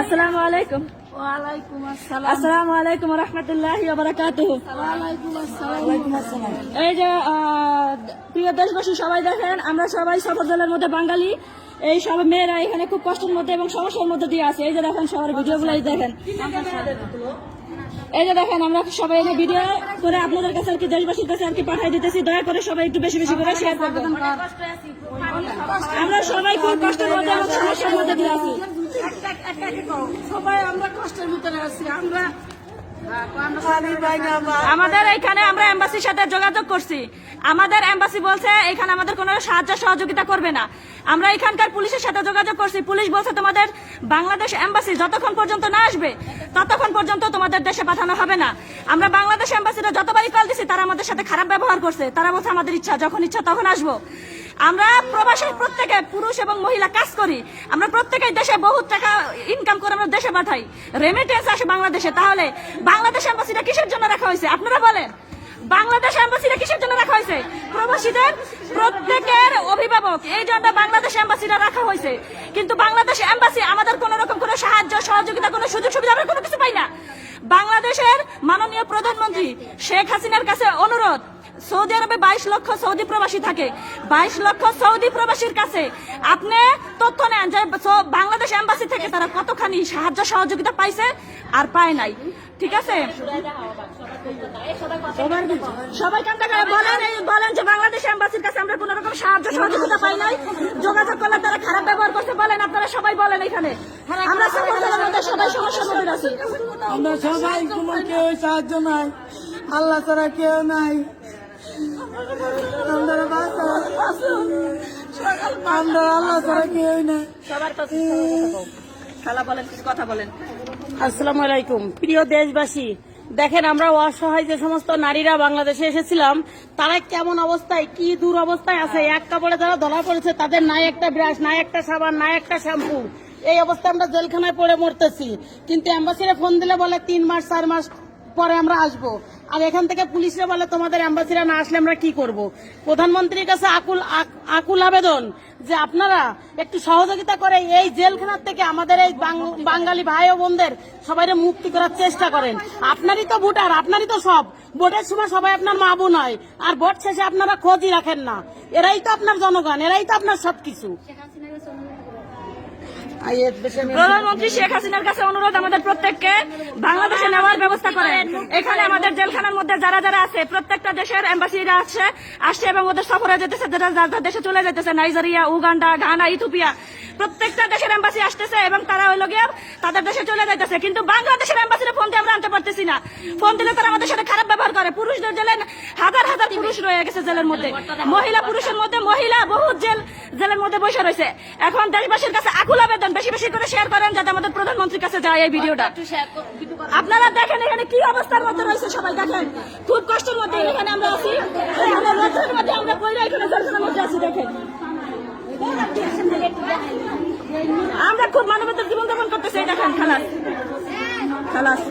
আসসালামু আলাইকুম। আসসালামু। আলাইকুম রহমতুল্লাহ এই যে প্রিয় দেশবাসী সবাই দেখেন আমরা সবাই মধ্যে বাঙালি। এই সব মেয়েরা এখানে খুব কষ্টের মধ্যে এবং সমস্যার মধ্যে দিয়ে আছে। এই যে দেখেন সবার ভিডিও গুলো দেখেন। এই যে দেখেন আমরা সবাই যে ভিডিও করে আপনাদের কাছে আর কি দেশবাসীর কাছে আর কি পাঠিয়ে দিতেছি। দয়া করে সবাই একটু বেশি বেশি করে শেয়ার করবেন। আমরা সবাই খুব কষ্টের মধ্যে সমস্যার মধ্যে দিয়ে আছি সবাই আমরা কষ্টের ভিতরে আছি আমরা আমাদের এখানে আমরা এম্বাসির সাথে যোগাযোগ করছি। আমাদের এম্বাসি বলছে এখানে আমাদের কোনো সাহায্য সহযোগিতা করবে না। আমরা এখানকার পুলিশের সাথে যোগাযোগ করছি। পুলিশ বলছে তোমাদের বাংলাদেশ এম্বাসি যতক্ষণ পর্যন্ত না আসবে ততক্ষণ পর্যন্ত তোমাদের দেশে পাঠানো হবে না। আমরা বাংলাদেশ এম্বাসিরা যতবারই কল দিছি তারা আমাদের সাথে খারাপ ব্যবহার করছে। তারা বলছে আমাদের ইচ্ছা যখন ইচ্ছা তখন আসব। আমরা প্রবাসের প্রত্যেকে পুরুষ এবং মহিলা কাজ করি। আমরা প্রত্যেকেই দেশে বহুত টাকা ইনকাম করে আমরা দেশে পাঠাই। রেমিটেন্স আসে বাংলাদেশে, তাহলে বাংলাদেশ এম্বাসিটা কিসের জন্য রাখা হয়েছে? আপনারা বলেন। বাংলাদেশ এম্বাসিটা কিসের জন্য রাখা হয়েছে? প্রবাসীদের প্রত্যেকের অভিভাবক, এই জন্য বাংলাদেশ এম্বাসিটা রাখা হয়েছে। কিন্তু বাংলাদেশ এম্বাসি আমাদের কোন রকম কোনো সাহায্য, সহযোগিতা, কোনো সুযোগ সুবিধা আমরা কোনো কিছু পাই না। বাংলাদেশের মাননীয় প্রধানমন্ত্রী শেখ হাসিনার কাছে অনুরোধ সৌদি আরবে বাইশ লক্ষ সৌদি প্রবাসী থাকে। বাইশ লক্ষ সৌদি প্রবাসীর কাছে আপনি তথ্য নেন যে বাংলাদেশ এম্বাসি থেকে তারা কতখানি সাহায্য সহযোগিতা পাইছে আর পায় নাই। ঠিক আছে? বলেন যে বাংলাদেশ কাছে আমরা সাহায্য সহযোগিতা পাই নাই। যোগাযোগ করলে তারা খারাপ ব্যবহার করতে বলেন সবাই বলেন এখানে। সবাই সাহায্য নাই। আল্লাহ ছাড়া কেউ নাই। আমরা। আমরা আল্লাহ ছাড়া কেউ সবার খালা বলেন কিছু কথা বলেন আসসালামু আলাইকুম প্রিয় দেশবাসী, দেখেন আমরা অসহায় যে সমস্ত নারীরা বাংলাদেশে এসেছিলাম, তারা কেমন অবস্থায়, কি দূর অবস্থায় আছে? এক কাপড়ে যারা ধরা পড়েছে, তাদের নাই একটা ব্রাশ, নাই একটা সাবান, নাই একটা শ্যাম্পু। এই অবস্থায় আমরা জেলখানায় পড়ে মরতেছি। কিন্তু অ্যাম্বাসিরে ফোন দিলে বলে, তিন মাস, চার মাস পরে আমরা আসব। আর এখান থেকে পুলিশরা বলে, তোমাদের অ্যাম্বাসিরা না আসলে আমরা কি করব? প্রধানমন্ত্রীর কাছে আকুল, আক- আকুল আবেদন যে আপনারা একটু সহযোগিতা করে এই জেলখানার থেকে আমাদের এই বাঙালি ভাই ও বোনদের সবাই মুক্তি করার চেষ্টা করেন। আপনারই তো ভোটার, আপনারই তো সব। ভোটের সময় সবাই আপনার মা বোন হয়, আর ভোট শেষে আপনারা খোঁজই রাখেন না। এরাই তো আপনার জনগণ, এরাই তো আপনার সবকিছু। প্রধানমন্ত্রী শেখ হাসিনার কাছে অনুরোধ আমাদের প্রত্যেককে, বাংলাদেশে নেওয়ার ব্যবস্থা করেন। এখানে আমাদের জেলখানার মধ্যে যারা যারা আছে, প্রত্যেকটা দেশের এম্বাসিরা আসছে আসছে এবং ওদের সফরে যেতেছে, যারা যার দেশে চলে যেতেছে, নাইজেরিয়া, উগান্ডা, ঘানা ইথোপিয়া প্রত্যেকটা দেশের এম্বাসি আসতেছে এবং তারা হইল গিয়ে তাদের দেশে চলে যাইতেছে। কিন্তু বাংলাদেশের এম্বাসির ফোন দিয়ে আমরা আনতে পারতেছি না। ফোন দিলে তারা আমাদের সাথে খারাপ পুরুষদের জেলে হাজার হাজার পুরুষ রয়ে গেছে জেলের মধ্যে। মহিলা পুরুষের মধ্যে মহিলা বহুত জেল জেলের মধ্যে বসে রয়েছে। এখন দেশবাসীর কাছে আকুল আবেদন বেশি বেশি করে শেয়ার করেন যাতে আমাদের প্রধানমন্ত্রীর কাছে যায় এই ভিডিওটা। আপনারা দেখেন এখানে কি অবস্থার মধ্যে রয়েছে সবাই দেখেন। খুব কষ্টের মধ্যে এখানে আমরা আছি। এখানে মধ্যে আমরা পয়লা এখানে জেলখানার মধ্যে আছি দেখেন। আমরা খুব মানবতার জীবন যাপন করতেছি দেখেন খালাস। খালাস।